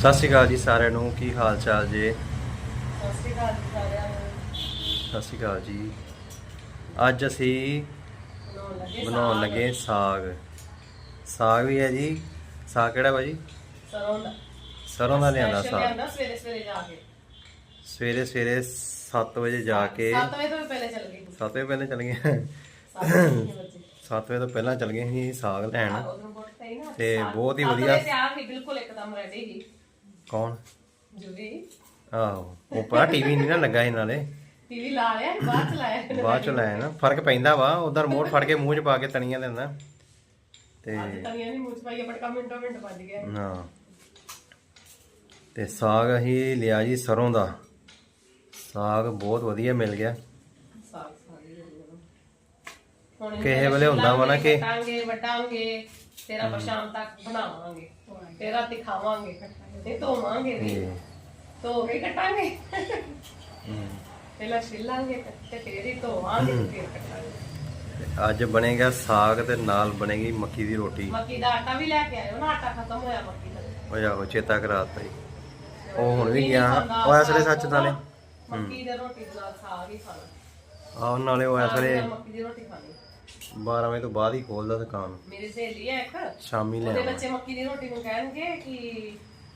ਸਤਿ ਸ਼੍ਰੀ ਅਕਾਲ ਜੀ ਸਾਰਿਆਂ ਨੂੰ ਕੀ ਹਾਲ ਚਾਲ ਜੇ? ਸਤਿ ਸ਼੍ਰੀ ਅਕਾਲ ਜੀ ਸਾਰਿਆਂ ਨੂੰ। ਸਤਿ ਸ਼੍ਰੀ ਅਕਾਲ ਜੀ ਅੱਜ ਅਸੀਂ ਬਣਾਉਣ ਲੱਗੇ ਸਾਗ। ਸਾਗ ਵੀ ਹੈ ਜੀ। ਸਾਗ ਕਿਹੜਾ ਵਾ ਜੀ ਸਰੋਂ ਦਾ। ਸਰੋਂ ਦਾ ਲਿਆਂਦਾ ਸਾਗ। ਸਵੇਰੇ ਸਵੇਰੇ ਜਾ ਕੇ ਸਵੇਰੇ ਸਵੇਰੇ 7 ਵਜੇ ਜਾ ਕੇ 7 ਵਜੇ ਤੋਂ ਪਹਿਲੇ ਚੱਲ ਗਈ। 7 ਵਜੇ ਪਹਿਲਾਂ ਚੱਲ ਗਏ ਸੱਤ ਵਜੇ 7 ਵਜੇ ਤੋਂ ਪਹਿਲਾਂ ਚੱਲ ਗਏ ਸੀ ਸਾਗ ਲੈਣ। ਤੇ। ਬਹੁਤ ਹੀ ਵਧੀਆ- ਬਿਲਕੁਲ ਇੱਕਦਮ ਰੈਡੀ ਸੀ। ਕੌਣ? ਜੁਵੀ ਆਹੋ ਉਹ ਪਾ ਟੀਵੀ ਨਹੀਂ ਨਾ ਲੱਗਾ ਸੀ ਨਾਲੇ। ਟੀਵੀ ਲਾ ਲਿਆ ਬਾਅਦ ਚ ਲਾਇਆ ਬਾਅਦ ਚ ਲਾਇਆ ਨਾ ਫ਼ਰਕ ਪੈਂਦਾ ਵਾ ਉਧਰ ਰਿਮੋਟ ਫੜ ਕੇ ਮੂੰਹ ਚ ਪਾ ਕੇ ਤਣੀਆਂ ਦਿੰਦਾ ਤੇ ਅੱਜ ਤਨੀਆਂ ਨਹੀਂ ਮੂੰਹ ਚ ਪਾਈ ਬਟਕਾ ਮਿੰਟੋ ਮਿੰਟ ਵੱਜ ਗਿਆ। ਹਾਂ। ਤੇ ਸਾਗ ਅਸੀਂ ਲਿਆ ਜੀ ਸਰੋਂ ਦਾ। ਸਾਗ ਬਹੁਤ ਵਧੀਆ ਮਿਲ ਗਿਆ। ਸਾਗ ਸਾਗ ਹੀ ਹੋ ਹੁਣ ਕਿਸੇ ਵੇਲੇ ਹੁੰਦਾ ਵਾ ਨਾ ਕਿ- ਵਟਾਂਗੇ ਵਟਾਂਗੇ। ਤੇਰਾ ਆਪਾਂ ਸ਼ਾਮ ਤੱਕ ਬਣਾਵਾਂਗੇ। ਤੇ ਰਾਤੀ ਖਾਵਾਂਗੇ। ਤੇ ਧੋਵਾਂਗੇ ਵੀ। ਤੇ ਧੋ ਕੇ ਕੱਟਾਂਗੇ। ਪਹਿਲਾਂ ਛਿੱਲਾਂਗੇ ਤੇ ਫੇਰ ਹੀ ਧੋਵਾਂਗੇ ਤੇ ਫੇਰ ਕੱਟਾਂਗੇ। ਅੱਜ ਬਣੇਗਾ ਸਾਗ ਤੇ ਨਾਲ ਬਣੇਗੀ ਮੱਕੀ ਦੀ ਰੋਟੀ। ਮੱਕੀ ਦਾ ਆਟਾ ਵੀ ਲੈ ਕੇ ਆਇਓ ਨਾ ਆਟਾ ਖਤਮ ਹੋਇਆ ਮੱਕੀ ਦਾ। ਉਹ ਆਹੋ ਚੇਤਾ ਕਰਾਤਾ ਜੀ ਉਹ ਹੁਣ ਵੀ ਗਿਆ। ਉਹ ਇਸ ਵੇਲੇ ਸੱਚ ਨਾਲੇ ਮੱਕੀ ਦੀ ਰੋਟੀ ਦੇ ਨਾਲ ਸਾਗ ਹੀ ਖਾਣਾ। ਆਹ ਨਾਲੇ ਉਹ ਨਾਲ ਮੱਕੀ ਦੀ ਰੋਟੀ ਖਾਣੀ। 12 ਵਜੇ ਤੋਂ ਬਾਅਦ ਹੀ ਖੋਲਦਾ ਦੁਕਾਨ। ਮੇਰੀ ਸਹੇਲੀ ਹੈ ਇੱਕ। ਸ਼ਾਮੀ ਲੈ ਉਹਦੇ ਬੱਚੇ ਮੱਕੀ ਦੀ ਰੋਟੀ ਨੂੰ ਕਹਿਣਗੇ ਕਿ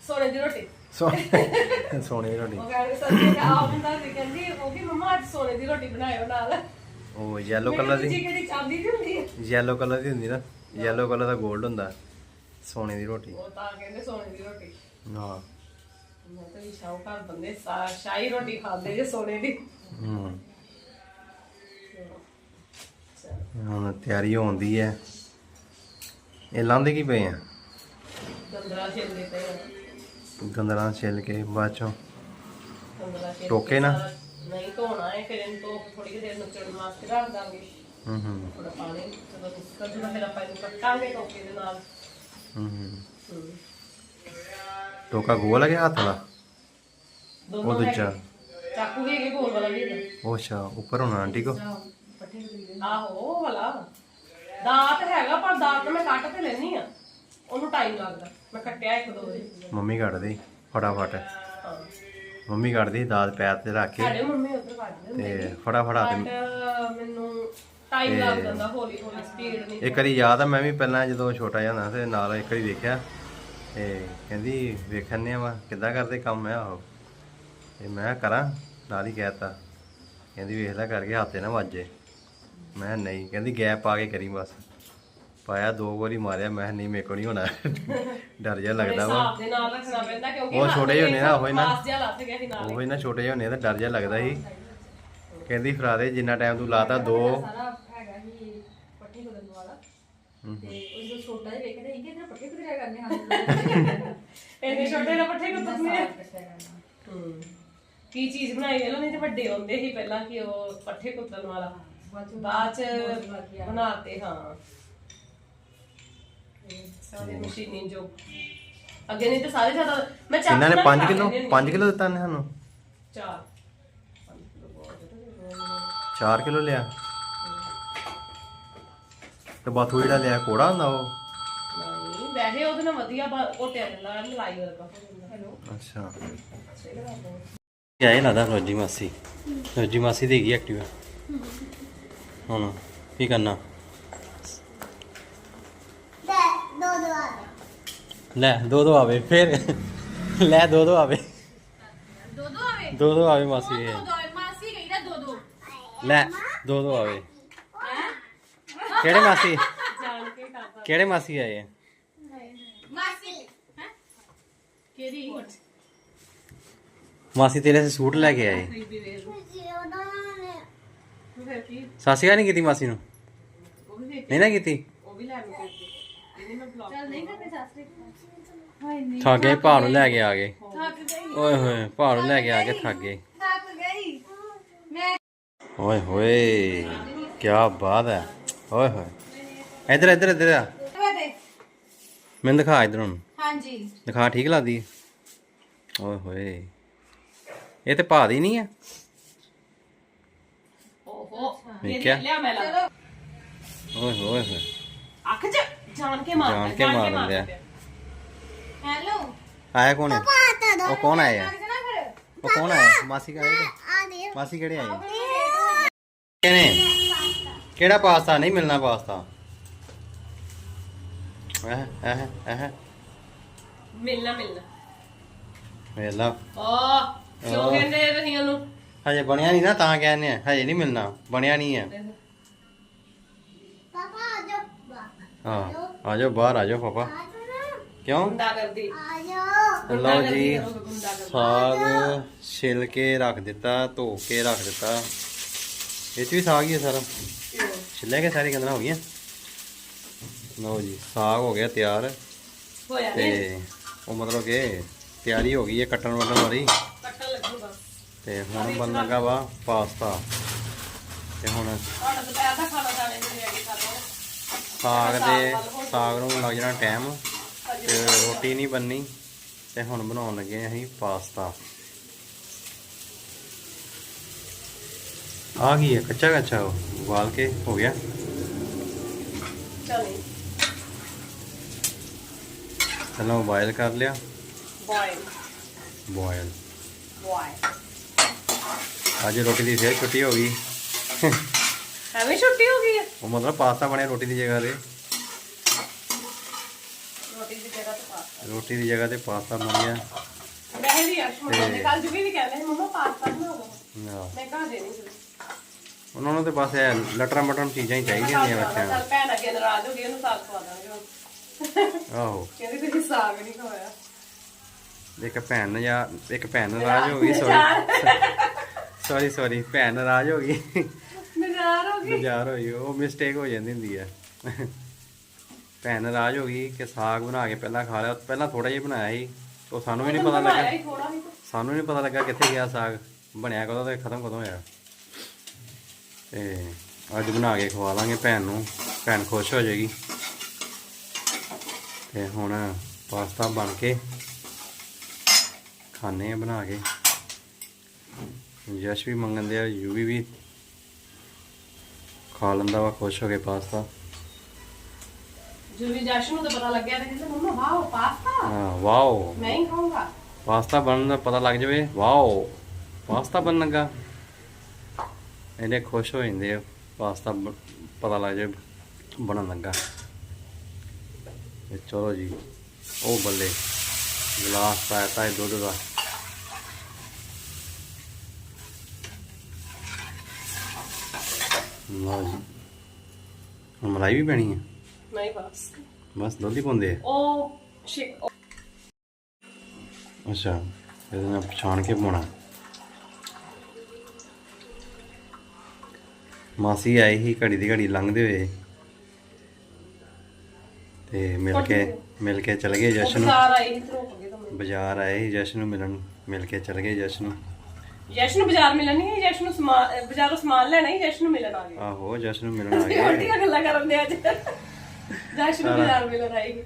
ਸੋਨੇ ਦੀ ਰੋਟੀ? ਸੋਨੇ ਦੀ ਰੋਟੀ। ਉਹ ਕਹਿੰਦੇ ਸੱਚੀ ਆਪ ਹੁੰਦਾ ਸੀ ਕਹਿੰਦੀ ਉਹ ਵੀ ਮੰਮਾ ਅੱਜ ਸੋਨੇ ਦੀ ਰੋਟੀ ਬਣਾਇਓ ਨਾਲ। ਉਹ ਯੈਲੋ ਕਲਰ ਦੀ ਜੀ ਕਿਹੜੀ ਚਾਂਦੀ ਦੀ ਹੁੰਦੀ ਹੈ? ਯੈਲੋ ਕਲਰ ਦੀ ਹੁੰਦੀ ਨਾ। ਯੈਲੋ ਕਲਰ ਦਾ 골ਡ ਹੁੰਦਾ ਸੋਨੇ ਦੀ ਰੋਟੀ। ਉਹ ਤਾਂ ਕਹਿੰਦੇ ਸੋਨੇ ਦੀ ਰੋਟੀ। ਹਾਂ। ਮੈਂ ਤਾਂ ਸ਼ਾਹੂਕਾਰ ਬੰਦੇ ਸ਼ਾਹੀ ਰੋਟੀ ਖਾਂਦੇ ਜੇ ਸੋਨੇ ਦੀ। ਹੂੰ। ਹੁਣ ਤਿਆਰੀ ਹੋਉਂਦੀ ਹੈ। ਇਹ ਲਾਂਦੇ ਕੀ ਪਏ ਆ? ਗੰਦਰਾ ਛਿਲਦੇ ਪਏ ਆ। ਗੰਦਲਾਂ ਛਿੱਲ ਕੇ ਬਾਅਦ ਚੋਂ ਗੰਦਰਾ ਟੋਕੇ ਨਾ? ਨਹੀਂ ਧੋਣਾ ਹੈ ਫਿਰ ਇਹਨੂੰ ਧੋ ਥੋੜੀ ਜਿਹੀ ਦੇਰ ਨੁਚੜ ਵਾਸਤੇ ਰੱਖ ਦਾਂਗੇ। ਹੂੰ ਹੂੰ। ਥੋੜਾ ਪਾਣੀ ਜਦੋਂ ਨਿਕਲ ਜੂਗਾ ਫਿਰ ਆਪਾਂ ਇਹਨੂੰ ਕੱਟਾਂਗੇ ਟੋਕੇ ਦੇ ਨਾਲ। ਹੂੰ ਹੂੰ। ਟੋਕਾ ਗੋਲ ਕਿ ਹੱਥ ਵਾਲਾ? ਦੋਨੋਂ ਉਹ ਦੂਜਾ। ਚਾਕੂ ਵੀ ਹੈਗੇ ਗੋਲ ਵਾਲਾ ਵੀ ਹੈਗਾ। ਉਹ ਅੱਛਾ ਉੱਪਰ ਹੋਣਾ ਆਂਟੀ ਕੋ? ਆਹੋ ਉਹ ਵਾਲਾ। ਦਾਤ ਹੈਗਾ ਪਰ ਦਾਤ ਮੈਂ ਕੱਟ ਤੇ ਲੈਣੀ ਆ। ਉਹਨੂੰ ਟਾਈਮ ਲੱਗਦਾ। ਮੈਂ ਕੱਟਿਆ ਇੱਕ ਦੋ ਵਾਰੀ। ਮੰਮੀ ਕੱਢਦੀ ਫਟਾਫਟ। ਹਾਂ। ਮੰਮੀ ਕੱਢਦੀ ਦਾਦ ਪੈਰ ਤੇ ਰੱਖ ਕੇ। ਸਾਡੇ ਮੰਮੀ ਉਧਰ ਹੁੰਦੇ ਤੇ ਫਟਾਫਟ ਹੱਥ ਬਟ ਮੈਨੂੰ ਟਾਈਮ ਲੱਗ ਜਾਂਦਾ ਹੌਲੀ ਹੌਲੀ ਸਪੀਡ ਨਹੀਂ ਇੱਕ ਵਾਰੀ ਯਾਦ ਆ ਮੈਂ ਵੀ ਪਹਿਲਾਂ ਜਦੋਂ ਛੋਟਾ ਜਿਹਾ ਹੁੰਦਾ ਤੇ ਨਾਲ ਇੱਕ ਵਾਰੀ ਵੇਖਿਆ। ਤੇ ਕਹਿੰਦੀ ਵੇਖਣੇ ਆ ਵਾ ਕਿੱਦਾਂ ਕਰਦੇ ਕੰਮ ਆ ਉਹ। ਤੇ ਮੈਂ ਕਿਹਾ ਕਰਾਂ ਨਾਲ ਹੀ ਕਹਿਤਾ। ਕਹਿੰਦੀ ਵੇਖ ਲੈ ਕਰਕੇ ਹੱਥੇ ਨਾ ਵੱਜੇ ਮੈਂ ਕਿਹਾ ਨਹੀਂ ਕਹਿੰਦੀ ਗੈਪ ਪਾ ਕੇ ਕਰੀ ਬਸ। ਪਾਇਆ ਦੋ ਵਾਰੀ ਮਾਰਿਆ ਮੈਂ ਨਹੀਂ ਮੇਰੇ ਕੋਲ ਨਹੀਂ ਹੋਣਾ। ਡਰ ਜਿਹਾ ਲੱਗਦਾ ਵਾ। ਹਿਸਾਬ ਦੇ ਨਾਲ ਰੱਖਣਾ ਪੈਂਦਾ ਕਿਉਂਕਿ ਉਹ ਹੱਥ ਛੋਟੇ ਜਿਹੇ ਹੁੰਦੇ ਨਾ, ਉਹੀ ਨਾ। ਖਾਸ ਜਿਹਾ ਲੱਥ ਗਿਆ ਸੀ ਨਾਲ ਉਹ ਹੀ ਨਾ ਛੋਟੇ ਜਿਹੇ ਹੁੰਦੇ ਆ ਤਾਂ ਡਰ ਜਿਹਾ ਲੱਗਦਾ ਸੀ। ਕਹਿੰਦੀ ਫਰਾ ਦੇ ਜਿੰਨਾ ਟਾਈਮ ਤੂੰ ਲਾਤਾ ਦੋ। ਸਾਰਾ ਹੈਗਾ ਹੀ ਪੱਠੇ ਕੁਦਰਨ ਵਾਲਾ। ਤੇ ਉਸ ਤੋਂ ਛੋਟਾ ਜਿਹਾ ਵੇਖਦੇ ਸੀ ਕਿ ਇਹਨੇ ਪੱਠੇ ਕੁਦਰਿਆ ਕਰਨੇ ਹਨ ਇੰਨੇ ਛੋਟੇ ਨਾ ਪੱਠੇ ਕੁੱਤਨੇ ਕੱਟਿਆ ਕਰਨਾ। ਹੂੰ। ਕੀ ਚੀਜ਼ ਬਣਾਈ? ਵੇਲੋ ਨਹੀਂ ਤੇ ਵੱਡੇ ਹੁੰਦੇ ਸੀ ਪਹਿਲਾਂ ਕਿ ਉਹ ਪੱਠੇ ਕੁੱਤਣ ਵਾਲਾ। ਬਾਅਦ ਚ ਬਣਾਤੇ ਹਾਂ। ਸਾਰੇ ਮਸ਼ੀਨੀ ਜੋ। ਅੱਗੇ ਨਹੀਂ ਤੇ ਸਾਰੇ ਜ਼ਿਆਦਾ ਮੈਂ ਚਾਕੂ ਇਹਨਾਂ ਨੇ ਨਾਲ 5 ਖਾ ਕਿਲੋ ਲੈਂਦੀ ਹੁੰਦੀ 5 ਕਿਲੋ ਦਿੱਤਾ ਨੇ ਸਾਨੂੰ? ਚਾਰ। 4 ਕਿਲੋ ਲਿਆ। ਤੇ ਬਾਥੂ ਜਿਹੜਾ ਲਿਆ ਕੋੜਾ ਹੁੰਦਾ ਉਹ? ਨਹੀਂ ਵੈਸੇ ਉਹਦੇ ਨਾਲ ਵਧੀਆ ਕੋਟਿਆ ਜਾਂਦਾ ਮਲਾਈ ਵਰਗਾ ਹੈਲੋ। ਅੱਛਾ। ਇਹ ਲੱਗਦਾ ਰੋਜੀ ਮਾਸੀ। ਰੋਜੀ ਮਾਸੀ ਦੇ ਗਈ ਐਕਟਿਵਾ। ਹੁਣ ਕੀ ਕਰਨਾ? ਲੈ ਦੋ ਦੋ ਆਵੇ। ਫਿਰ। ਲੈ ਦੋ ਦੋ ਆਵੇ। ਦੋ ਦੋ ਆਵੇ? ਦੋ ਦੋ ਆਵੇ ਮਾਸੀ ਇਹ। ਦੋ ਦੋ ਆਵੇ ਮਾਸੀ ਗਈ ਨਾ ਦੋ ਦੋ। ਲੈ ਦੋ ਦੋ ਆਵੇ। ਕਿਹੜੇ ਮਾਸੀ? ਜਾਣ ਕੇ ਕਰਦਾ। ਕਿਹੜੇ ਮਾਸੀ ਆਏ ਆ? ਮਾਸੀ। ਹੈ? ਕਿਹੜੀ? ਮਾਸੀ ਤੇਰੇ ਸੂਟ ਲੈ ਕੇ ਆਏ। ਵੇਖ ਫਿਰ ਕੀ ਸਾਸੀਆ ਨਹੀਂ ਕੀਤੀ ਮਾਸੀ ਨੂੰ? ਉਹ ਵੀ ਵੇਖ ਨਹੀਂ ਨਾ ਕੀਤੀ? ਉਹ ਵੀ ਲੈ ਕੇ ਗਈ ਇਹਨੇ ਮੈਂ ਬਲੌਗ ਚੱਲ ਨਹੀਂ ਕਰਨੇ ਸਾਸਰੇ ਹਾਏ ਨਹੀਂ ਥੱਕ ਗਏ ਭਾਅ ਨੂੰ ਲੈ ਕੇ ਆ ਗਏ। ਥੱਕ ਗਈ ਓਏ ਹੋਏ ਭਾਅ ਨੂੰ ਲੈ ਕੇ ਆ ਕੇ ਥੱਕ ਗਏ। ਥੱਕ ਗਈ ਮੈਂ ਓਏ ਹੋਏ ਕੀ ਬਾਤ ਹੈ। ਓਏ ਹੋਏ। ਇੱਧਰ ਇੱਧਰ ਇੱਧਰ ਆ। ਦੇ ਮੈਨੂੰ ਦਿਖਾ ਇੱਧਰ ਹੁਣ। ਹਾਂਜੀ। ਦਿਖਾ ਠੀਕ ਲੱਗਦੀ ਓਏ ਹੋਏ। ਇਹ ਤੇ ਭਾਅ ਦੀ ਨਹੀਂ ਹੈ। ਓਹੋ ਵੇਖਿਆ? ਲਿਆ ਮੈਂ ਲਾ ਓਏ ਹੋਏ ਹੋਏ। ਅੱਖ ਚ ਜਾਣ ਕੇ ਮਾਰ ਜਾਣ ਕੇ ਮਾਰ ਲਿਆ। ਹੈਲੋ। ਆਇਆ ਕੌਣ ਹੈ? ਉਹ ਕੌਣ ਆਇਆ? ਉਹ ਕੌਣ ਆਇਆ? ਮਾਸੀ ਕਾ ਆਇਆ ਮਾਸੀ ਕਿਹੜੇ ਆਏ? ਕਿਹਨੇ ਕਿਹੜਾ ਪਾਸਤਾ? ਨਹੀਂ ਮਿਲਣਾ ਪਾਸਤਾ। ਮਿਲਣਾ ਮਿਲਣਾ। ਆ ਕਿਉਂ ਆਹ। ਕਹਿੰਦੇ ਤੁਸੀਂ ਉਹਨੂੰ ਹਜੇ ਬਣਿਆ ਨਹੀਂ ਨਾ ਤਾਂ ਕਹਿੰਦੇ ਆ ਹਜੇ ਨਹੀਂ ਮਿਲਣਾ ਬਣਿਆ ਨਹੀਂ ਹੈ ਹਾਂ ਆ ਜਾਓ ਬਾਹਰ ਆ ਜਾਓ ਪਾਪਾ। ਕਿਉਂ? ਗੁੰਡਾ ਕਰਦੀ। ਲਓ ਜੀ ਸਾਗ ਛਿਲ ਕੇ ਰੱਖ ਦਿੱਤਾ ਧੋ ਕੇ ਰੱਖ ਦਿੱਤਾ। ਇਹ 'ਚ ਵੀ ਸਾਗ ਹੀ ਹੈ ਸਾਰਾ। ਛਿੱਲਿਆ ਕੇ ਸਾਰੀ ਗੰਦਲਾਂ ਹੋ ਗਈਆਂ? ਲਓ ਜੀ ਸਾਗ ਹੋ ਗਿਆ ਤਿਆਰ। ਹੋਇਆ ਤੇ ਉਹ ਮਤਲਬ ਕਿ ਤਿਆਰੀ ਹੋ ਗਈ ਹੈ ਕੱਟਣ ਵੱਟਣ ਵਾਲੀ। ਕੱਟਣ ਲੱਗੂਗਾ ਤੇ ਹੁਣ ਬਣ ਲੱਗਾ ਵਾ ਪਾਸਤਾ। ਤੇ ਹੁਣ ਸਾਗ ਦੇ ਸਾਗ ਨੂੰ ਲੱਗ ਜਾਣਾ ਟਾਈਮ ਤੇ ਰੋਟੀ ਨਹੀਂ ਬੰਨੀ ਤੇ ਹੁਣ ਬਣਾਉਣ ਲੱਗੇ ਅਸੀਂ ਪਾਸਤਾ। ਆ ਗਈ ਹੈ ਕੱਚਾ ਕੱਚਾ ਉਬਾਲ ਕੇ ਹੋ ਗਿਆ। ਚਲੋ। ਉਬਾਇਲ ਕਰ ਲਿਆ। ਬੋਇਲ ਬੋਇਲ ਬੋਇਲ ਅੱਜ ਰੋਟੀ ਦੀ ਫੇਰ ਛੁੱਟੀ ਹੋ ਗਈ। ਐਵੇਂ ਛੁੱਟੀ ਹੋ ਗਈ ਹੈ ਉਹ ਮਤਲਬ ਪਾਸਤਾ ਬਣਿਆ ਰੋਟੀ ਦੀ ਜਗ੍ਹਾ ਤੇ। ਰੋਟੀ ਦੀ ਜਗ੍ਹਾ ਤੇ ਪਾ ਰੋਟੀ ਦੀ ਜਗ੍ਹਾ ਤੇ ਪਾਸਤਾ ਬਣ ਗਿਆ। ਮੈਂ ਵੀ ਅਰਸ਼ ਮੰਮਾ ਨੇ ਕੱਲ ਜੁਗੀ ਵੀ ਕਹਿੰਦੇ ਮੰਮਾ ਪਾਸਤਾ ਬਣਾ ਦੋ ਆਹ, ਮੈਂ ਕਹਾ ਦੇਣੀ ਸੀ ਉਹਨਾਂ ਨੂੰ ਤੇ ਬਸ ਇਹ ਲਟਰਾਂ ਮਟਰਾਂ ਚੀਜ਼ਾਂ ਹੀ ਚਾਹੀਦੀਆਂ ਹੁੰਦੀਆਂ ਬੱਚਿਆਂ ਚੱਲ ਭੈਣ ਅੱਗੇ ਨਾਰਾਜ਼ ਹੋ ਗਈ ਉਹਨੂੰ ਸਾਗ ਖਵਾ ਦਾਂਗੇ ਨੂੰ ਆਹੋ। ਕਹਿੰਦੀ ਤੁਸੀਂ ਸਾਗ ਨਹੀਂ ਖਵਾਇਆ ਇੱਕ ਭੈਣ ਨਜਾ ਇੱਕ ਭੈਣ ਨਾਰਾਜ਼ ਹੋ ਗਈ ਸੌਰੀ ਸੌਰੀ ਸੌਰੀ ਭੈਣ ਨਾਰਾਜ਼ ਹੋ ਗਈ। ਨਜ਼ਾਰ ਹੋ ਗਈ? ਨਜ਼ਾਰ ਹੋਈ ਉਹ ਮਿਸਟੇਕ ਹੋ ਜਾਂਦੀ ਹੁੰਦੀ ਹੈ ਭੈਣ ਨਾਰਾਜ਼ ਹੋ ਗਈ ਕਿ ਸਾਗ ਬਣਾ ਕੇ ਪਹਿਲਾਂ ਖਾ ਲਿਆ ਪਹਿਲਾਂ ਥੋੜਾ ਜਿਹਾ ਬਣਾਇਆ ਸੀ। ਉਹ ਸਾਨੂੰ ਵੀ ਨਹੀਂ ਪਤਾ ਲੱਗਾ। ਸਾਨੂੰ ਨਹੀਂ ਪਤਾ ਲੱਗਾ ਕਿੱਥੇ ਗਿਆ ਸਾਗ। ਬਣਿਆ ਕਦੋਂ ਤੇ ਖਤਮ ਕਦੋਂ ਹੋਇਆ। ਤੇ ਅੱਜ ਬਣਾ ਕੇ ਖਵਾ ਲਾਂਗੇ ਭੈਣ ਨੂੰ। ਭੈਣ ਖੁਸ਼ ਹੋ ਜਾਏਗੀ। ਤੇ ਹੁਣ ਪਾਸਤਾ ਬਣ ਕੇ ਖਾਣੇ ਆ ਬਣਾ ਕੇ। ਯਸ਼ ਵੀ ਮੰਗਣ ਦੇ ਆ ਯੂਵੀ ਵੀ ਖਾ ਲੈਂਦਾ ਵਾ ਖੁਸ਼ ਹੋ ਕੇ ਪਾਸਤਾ। ਜੁਲੀ ਜਸ਼ਨ ਨੂੰ ਤਾਂ ਪਤਾ ਲੱਗਿਆ ਤੇ ਕਹਿੰਦੇ ਮੰਮਾ ਵਾਓ ਪਾਸਤਾ? ਹਾਂ ਵਾਓ। ਮੈਂ ਹੀ ਖਾਊਂਗਾ। ਪਾਸਤਾ ਬਣਨ ਦਾ ਪਤਾ ਲੱਗ ਜਾਵੇ ਵਾਓ। ਪਾਸਤਾ ਬਣਨ ਲੱਗਾ। ਇਹਨੇ ਖੁਸ਼ ਹੋ ਜਾਂਦੇ ਆ ਪਾਸਤਾ ਪਤਾ ਲੱਗ ਜਾਵੇ ਬਣਨ ਲੱਗਾ। ਚਲੋ ਜੀ ਉਹ ਬੱਲੇ ਗਲਾਸ ਪਾਇਆ ਤਾ ਦੁੱਧ ਦਾ। ਲਓ ਜੀ। ਹੁਣ ਮਲਾਈ ਵੀ ਪੈਣੀ ਹੈ ਨਹੀਂ ਬਸ। ਬਸ ਦੁੱਧ ਹੀ ਪਾਉਂਦੇ ਆ। ਉਹ ਸ਼ਿਕ ਅੱਛਾ ਇਹਦੇ ਨਾਲ ਪਛਾਣ ਕੇ ਪਾਉਣਾ। ਮਾਸੀ ਆਈ ਸੀ ਘੜੀ ਦੀ ਘੜੀ ਲੰਘਦੇ ਹੋਏ। ਤੇ ਮਿਲ ਕੇ ਮਿਲ ਕੇ ਚਲ ਗਏ ਜਸ਼ਨ ਨੂੰ। ਬਾਜ਼ਾਰ ਆਏ ਸੀ ਜਸ਼ਨ ਨੂੰ ਮਿਲਣ ਮਿਲ ਕੇ ਚਲ ਗਏ ਜਸ਼ਨ ਨੂੰ। ਜਸ਼ਨ ਨੂੰ ਬਾਜ਼ਾਰ ਮਿਲਣ ਨਹੀਂ ਜਸ਼ਨ ਨੂੰ ਸਮਾਨ ਬਾਜ਼ਾਰੋਂ ਸਮਾਨ ਲੈਣਾ ਹੀ ਜਸ਼ਨ ਨੂੰ ਮਿਲਣ ਆ ਗਏ ਆਹੋ ਜਸ਼ਨ ਨੂੰ ਮਿਲਣ ਆ ਗਏ ਵੱਡੀਆਂ ਗੱਲਾਂ ਕਰਨ ਦੇ ਅੱਜ। ਜਸ਼ਨ ਨੂੰ ਬਾਜ਼ਾਰ ਮਿਲਣ ਆਏਗੀ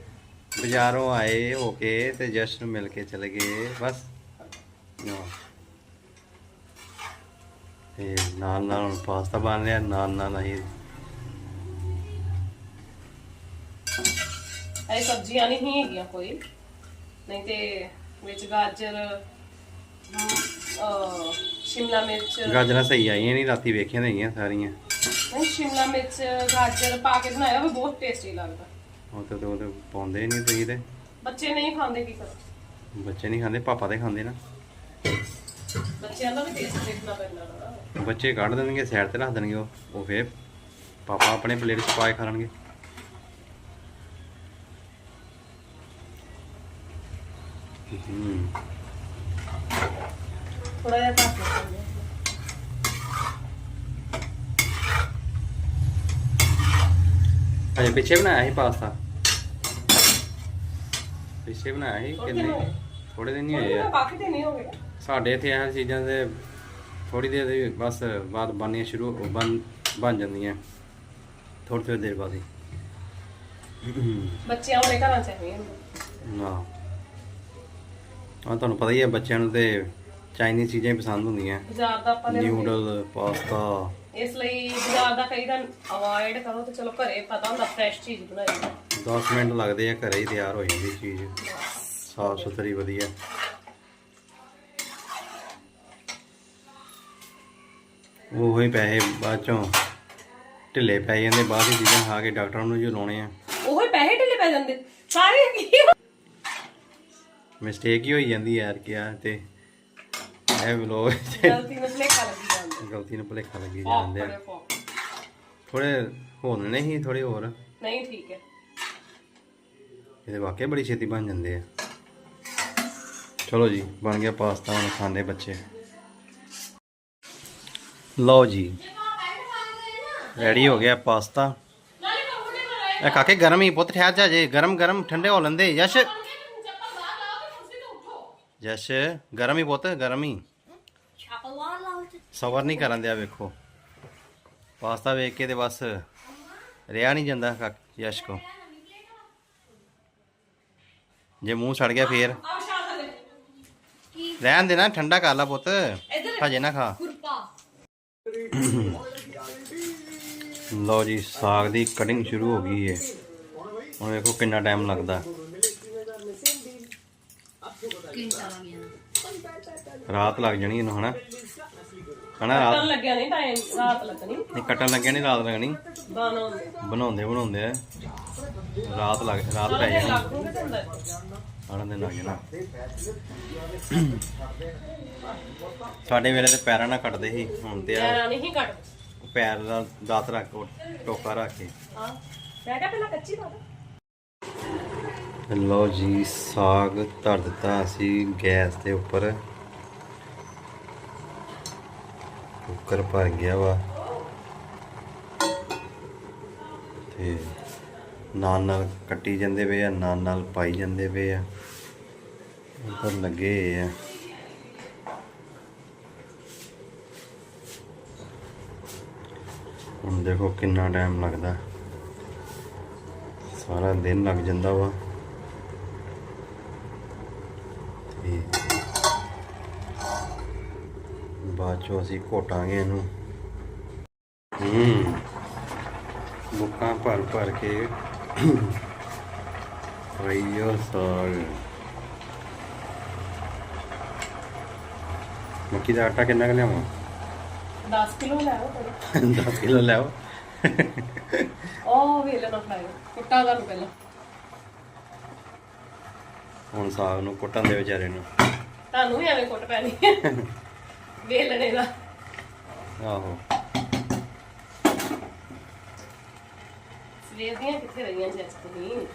ਬਾਜ਼ਾਰੋਂ ਆਏ ਹੋ ਕੇ ਤੇ ਜਸ਼ਨ ਨੂੰ ਮਿਲ ਕੇ ਚਲੇ ਗਏ ਬਸ। ਹਾਂ। ਤੇ ਨਾਲ ਨਾਲ ਹੁਣ ਪਾਸਤਾ ਬਣ ਲਿਆ ਨਾਲ ਨਾਲ ਅਸੀਂ ਇਹ ਸਬਜ਼ੀਆਂ ਨਹੀਂ ਹੈਗੀਆਂ ਕੋਈ। ਨਹੀਂ ਤੇ ਵਿੱਚ ਗਾਜਰ ਸ਼ਿਮਲਾ ਮਿਰਚ। ਗਾਜਰਾਂ ਸਹੀ ਆਈਆਂ ਨਹੀਂ ਰਾਤੀ ਵੇਖੀਆਂ ਤਾਂ ਹੈਗੀਆਂ ਸਾਰੀਆਂ। ਨਹੀਂ ਸ਼ਿਮਲਾ ਮਿਰਚ ਗਾਜਰ ਪਾ ਕੇ ਬਣਾਇਆ ਉਹ ਬਹੁਤ ਟੇਸਟੀ ਲੱਗਦਾ। ਉਹ ਤੇ ਉਹ ਤੇ ਪਾਉਂਦੇ ਨਹੀਂ ਤੁਸੀਂ ਤੇ। ਬੱਚੇ ਨਹੀਂ ਖਾਂਦੇ ਕੀ ਕਰਾਂ ਬੱਚੇ ਨਹੀਂ ਖਾਂਦੇ ਪਾਪਾ ਤੇ ਖਾਂਦੇ ਨਾ। ਬੱਚਿਆਂ ਦਾ ਵੀ ਟੇਸਟ ਦੇਖਣਾ ਪੈਂਦਾ ਨਾ। ਬੱਚੇ ਕੱਢ ਦੇਣਗੇ ਸਾਈਡ ਤੇ ਰੱਖ ਦੇਣਗੇ ਉਹ ਉਹ ਫੇਰ ਪਾਪਾ ਆਪਣੇ ਪਲੇਟ 'ਚ ਪਾ ਕੇ ਖਾ ਲੈਣਗੇ ਹੂੰ। ਥੋੜਾ ਜਿਹਾ ਘੱਟ ਲੈਂਦੇ ਅਜੇ ਪਿੱਛੇ ਬਣਾਇਆ ਸੀ ਪਾਸਤਾ? ਪਿੱਛੇ ਬਣਾਇਆ ਸੀ ਥੋੜ੍ਹੇ ਕਿੰਨੇ ਹੋਏ। ਥੋੜੇ ਦਿਨ ਹੀ ਹੋਏ ਆ। ਕਾਫੀ ਦਿਨ ਹੀ ਹੋ ਗਏ। ਸਾਡੇ ਇੱਥੇ ਇਹ ਚੀਜ਼ਾਂ ਦੇ ਥੋੜੀ ਦੇਰ ਦੇ ਬਸ ਬਾਅਦ ਬਣਨੀਆਂ ਸ਼ੁਰੂ ਬਣ ਬਣ ਜਾਂਦੀਆਂ। ਥੋੜੀ ਥੋੜੀ ਦੇਰ ਬਾਅਦ ਹੀ। ਬੱਚਿਆਂ ਵਾਲੇ ਘਰਾਂ ਚ ਐਵੇਂ ਹੁੰਦਾ। ਨਾ ਆ ਤੁਹਾਨੂੰ ਪਤਾ ਹੀ ਹੈ ਬੱਚਿਆਂ ਨੂੰ ਤੇ ਚਾਈਨੀਜ਼ ਚੀਜ਼ਾਂ ਹੀ ਪਸੰਦ ਹੁੰਦੀਆਂ। ਬਾਜ਼ਾਰ ਦਾ ਆਪਾਂ ਲਿਆਉਂਦੇ ਨਿਊਡਲ ਪਾਸਤਾ ਇਸ ਲਈ ਬਾਜ਼ਾਰ ਦਾ ਕਈ ਦਿਨ ਅਵੋਇਡ ਕਰੋ ਤੇ ਚਲੋ ਘਰੇ ਪਤਾ ਹੁੰਦਾ ਫਰੈਸ਼ ਚੀਜ਼ ਬਣਾਈ 10 ਮਿੰਟ ਲੱਗਦੇ ਆ ਘਰੇ ਹੀ ਤਿਆਰ ਹੋ ਜਾਂਦੀ ਚੀਜ਼। ਸਾਫ਼ ਸੁਥਰੀ ਵਧੀਆ। ਉਹ ਹੀ ਪੈਸੇ ਬਾਅਦ ਚੋਂ ਢਿੱਲੇ ਪੈ ਜਾਂਦੇ ਬਾਅਦ ਦੀ ਚੀਜ਼ਾਂ ਖਾ ਕੇ ਡਾਕਟਰਾਂ ਨੂੰ ਜੋ ਲਾਉਣੇ ਆ। ਉਹ ਹੀ ਪੈਸੇ ਢਿੱਲੇ ਪੈ ਜਾਂਦੇ। ਸਾਰੇ ਮਿਸਟੇਕ ਹੀ ਹੋਈ ਜਾਂਦੀ ਯਾਰ ਕਿ ਆ ਤੇ ਇਹ ਵਲੋਗ ਗਲਤੀ ਨਾਲ ਭੁਲੇਖਾ ਲੱਗੀ ਜਾਂਦਾ। ਗਲਤੀ ਨਾਲ ਭੁਲੇਖਾ ਲੱਗੀ ਜਾਂਦੇ ਆ। ਥੋੜੇ ਹੋਣ ਨਹੀਂ ਥੋੜੇ ਹੋਰ। ਨਹੀਂ ਠੀਕ ਹੈ। ਇਹਦੇ ਵਾਕਿਆ ਬੜੀ ਛੇਤੀ ਬਣ ਜਾਂਦੇ ਆ। ਚਲੋ ਜੀ ਬਣ ਗਿਆ ਪਾਸਤਾ ਹੁਣ ਖਾਂਦੇ ਬੱਚੇ। ਲਓ ਜੀ। ਰੈਡੀ ਹੋ ਗਿਆ ਪਾਸਤਾ। ਇਹ ਕਾਕੇ ਗਰਮ ਹੀ ਪੁੱਤ ਠਹਿਰ ਜਾ ਜੇ। ਗਰਮ ਗਰਮ ਠੰਡੇ ਹੋ ਲੈਂਦੇ। ਯਸ਼! ਯਸ਼ ਗਰਮ ਹੀ ਪੁੱਤ, ਗਰਮ ਹੀ। ਸਬਰ ਨਹੀਂ ਕਰਨ ਦਿਆ ਵੇਖੋ। ਪਾਸਤਾ ਵੇਖ ਕੇ ਤੇ ਬਸ ਰਿਆ ਨਹੀਂ ਜਾਂਦਾ ਯਸ਼ ਕੋ। ਜੇ ਮੂੰਹ ਸੜ ਗਿਆ ਫੇਰ। ਰਹਿਣ ਦੇ ਨਾ ਠੰਡਾ ਕਰ ਲਾ ਪੁੱਤ। ਹਜੇ ਨਾ ਖਾ। ਲਓ ਜੀ, ਸਾਗ ਦੀ ਕਟਿੰਗ ਸ਼ੁਰੂ ਹੋ ਗਈ ਹੈ ਹੁਣ ਵੇਖੋ ਕਿੰਨਾ ਟਾਈਮ ਲੱਗਦਾ। ਰਾਤ ਲੱਗ ਜਾਣੀ ਇਹਨੂੰ ਹਨਾ? ਹਨਾ ਰਾਤ? ਕੱਟਣ ਲੱਗਿਆ ਨਹੀਂ ਟਾਈਮ ਰਾਤ ਲੱਗਣੀ। ਨਹੀਂ ਕੱਟਣ ਲੱਗਿਆ ਨਹੀਂ ਰਾਤ ਲੱਗਣੀ? ਬਾਨਾ ਹੁੰਦੇ ਬਣਾਉਂਦੇ ਬਣਾਉਂਦੇ ਆ। ਰਾਤ ਲੱਗ ਰਾਤ ਪੈ ਜਾਣੀ। ਆਣ ਦੇ ਲੱਗ ਜਾਣਾ। ਸਾਡੇ ਵੇਲੇ ਤੇ ਪੈਰਾਂ ਨਾਲ ਕੱਟਦੇ ਸੀ ਹੁਣ ਤੇ ਆ ਪੈਰਾਂ ਨਹੀਂ ਕੱਟ ਪੈਰ ਦਾ ਦਾਤ ਰੱਖ ਕੇ ਟੋਕਾ ਰੱਖ ਕੇ। ਹਾਂ। ਮੈਂ ਕਿਹਾ ਪਹਿਲਾਂ ਕੱਚੀ ਪਾ ਦੇ। ਲਓ ਜੀ ਸਾਗ ਧਰ ਦਿੱਤਾ ਅਸੀਂ ਗੈਸ ਦੇ ਉੱਪਰ। ਕੁੱਕਰ ਭਰ ਗਿਆ ਵਾ। ਤੇ ਨਾਲ ਨਾਲ ਕੱਟੀ ਜਾਂਦੇ ਪਏ ਆ, ਨਾਲ ਨਾਲ ਪਾਈ ਜਾਂਦੇ ਪਏ ਆ। ਉੱਪਰ ਲੱਗੇ ਹੋਏ ਆ। ਹੁਣ ਦੇਖੋ ਕਿੰਨਾ ਟਾਈਮ ਲੱਗਦਾ। ਸਾਰਾ ਦਿਨ ਲੱਗ ਜਾਂਦਾ ਵਾ ਤੇ ਬਾਅਦ ਚੋਂ ਅਸੀਂ ਘੋਟਾਂਗੇ ਇਹਨੂੰ। ਹੂੰ। ਬੁੱਕਾਂ ਭਰ ਭਰ ਕੇ। ਫਰਾਈਓ ਸਾਗ। ਮੱਕੀ ਦਾ ਆਟਾ ਕਿੰਨਾ ਕੁ ਲਿਆਵਾਂ? 10 ਕਿਲੋ ਲੈ ਆਓ ਥੋੜੀ 10 ਕਿਲੋ ਲਿਆਓ। ਉਹ ਵੇਲੇ ਨਾ ਫਰਾਈ ਕੁੱਟਾ ਦਾ ਪਹਿਲਾਂ। ਹੁਣ ਸਾਗ ਨੂੰ ਕੁੱਟਣ ਦੇ ਵਿਚਾਰੇ ਨੂੰ। ਤੁਹਾਨੂੰ ਵੀ ਐਵੇਂ ਕੁੱਟ ਪੈਣੀ ਵੇਲਣੇ ਦਾ। ਆਹੋ। ਸਵੇਰ ਦੀਆਂ ਕਿੱਥੇ ਰਹੀਆਂ ਜੱਸ ਤੁਸੀਂ?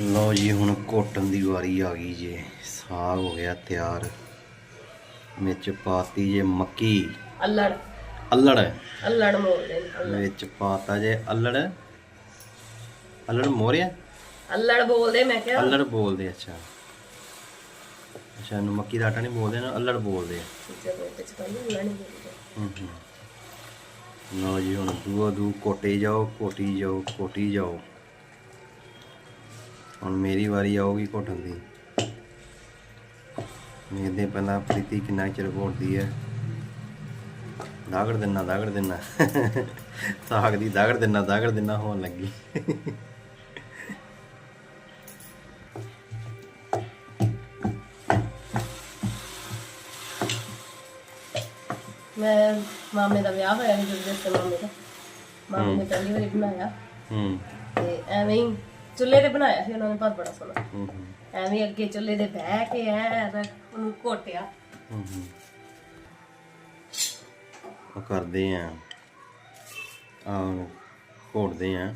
ਲਓ ਜੀ ਹੁਣ ਕੋਟਣ ਦੀ ਵਾਰੀ ਆ ਗਈ ਜੇ। ਸਾਗ ਹੋ ਗਿਆ ਤਿਆਰ। ਵਿੱਚ ਪਾਤੀ ਜੇ ਮੱਕੀ। ਅੱਲੜ। ਅਲੜ। ਅੱਲੜ ਨੇ ਅੱਲੜ। ਵਿੱਚ ਪਾਤਾ ਜੇ ਅਲੜ। ਅਲੜ ਮੋਰਿਆ ਅੱਲੜ ਬੋਲਦੇ ਮੈਂ ਕਿਹਾ। ਅਲੜ ਬੋਲਦੇ ਅੱਛਾ। ਅੱਛਾ ਨੂੰ ਮੱਕੀ ਦਾ ਆਟਾ ਨਹੀਂ ਬੋਲਦੇ ਨਾ ਅਲੜ ਬੋਲਦੇ ਆ। ਜਦੋਂ ਵਿੱਚ ਪਾਈ ਅੱਲੜ ਨਹੀਂ ਬੋਲਦੇ। ਹੂੰ ਹੂੰ। ਲਓ ਜੀ ਹੁਣ ਦੂਆ ਦੂ ਕੋਟੇ ਜਾਓ ਕੋਟੀ ਜਾਓ ਕੋਟੀ ਜਾਓ। ਹੁਣ ਮੇਰੀ ਵਾਰੀ ਆਊਗੀ ਘੋਟਣ ਦੀ। ਵੇਖਦੇ ਪਹਿਲਾਂ ਪ੍ਰੀਤੀ ਕਿੰਨਾ ਚਿਰ ਘੋਟਦੀ ਹੈ? ਦਾਗੜ ਦਿਨਾ ਦਾਗੜ ਦਿਨਾ। ਸਾਗ ਦੀ ਦਾਗੜ ਦਿਨਾ ਦਾਗੜ ਦਿਨਾ ਹੋਣ ਲੱਗੀ। ਮੈਂ ਮਾਮੇ ਦਾ ਵਿਆਹ ਹੋਇਆ ਸੀ ਜਦੋਂ ਦੇ ਮਾਮੇ ਦਾ। ਮਾਮੇ ਨੇ ਪਹਿਲੀ ਵਾਰੀ ਬਣਾਇਆ। ਹੂੰ। ਤੇ ਐਵੇਂ ਹੀ ਚੁੱਲ੍ਹੇ ਤੇ ਬਣਾਇਆ ਸੀ ਉਹਨਾਂ ਨੇ ਪਰ ਬੜਾ ਸੋਹਣਾ। ਹੂੰ ਹੂੰ, ਐਵੇਂ ਹੀ ਅੱਗੇ ਚੁੱਲ੍ਹੇ ਤੇ ਬਹਿ ਕੇ ਐ ਉਹਨੂੰ ਘੋਟਿਆ। ਹੂੰ ਹੂੰ। ਉਹ ਕਰਦੇ ਆ। ਆ ਘੋਟਦੇ ਆ।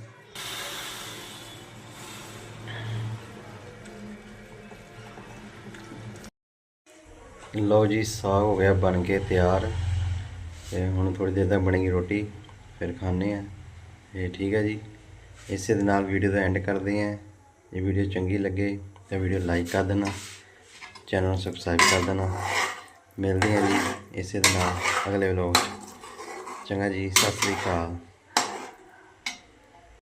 ਲਓ ਜੀ ਸਾਗ ਹੋ ਗਿਆ ਬਣ ਕੇ ਤਿਆਰ। ਤੇ ਹੁਣ ਥੋੜੀ ਦੇਰ ਤੱਕ ਬਣੇਗੀ ਰੋਟੀ, ਫਿਰ ਖਾਣੇ ਆ ਇਹ ਠੀਕ ਹੈ ਜੀ। ਇਸੇ ਦੇ ਨਾਲ ਵੀਡੀਓ ਦਾ ਐਂਡ ਕਰਦੇ ਆ ਜੇ ਵੀਡੀਓ ਚੰਗੀ ਲੱਗੇ ਤਾਂ ਵੀਡੀਓ ਲਾਈਕ ਕਰ ਦੇਣਾ, ਚੈਨਲ ਨੂੰ ਸਬਸਕ੍ਰਾਈਬ ਕਰ ਦੇਣਾ। ਮਿਲਦੇ ਹਾਂ ਜੀ ਇਸੇ ਦੇ ਨਾਲ ਅਗਲੇ ਵਲੋਗ ਚੰਗਾ ਜੀ, ਸਤਿ ਸ੍ਰੀ ਅਕਾਲ।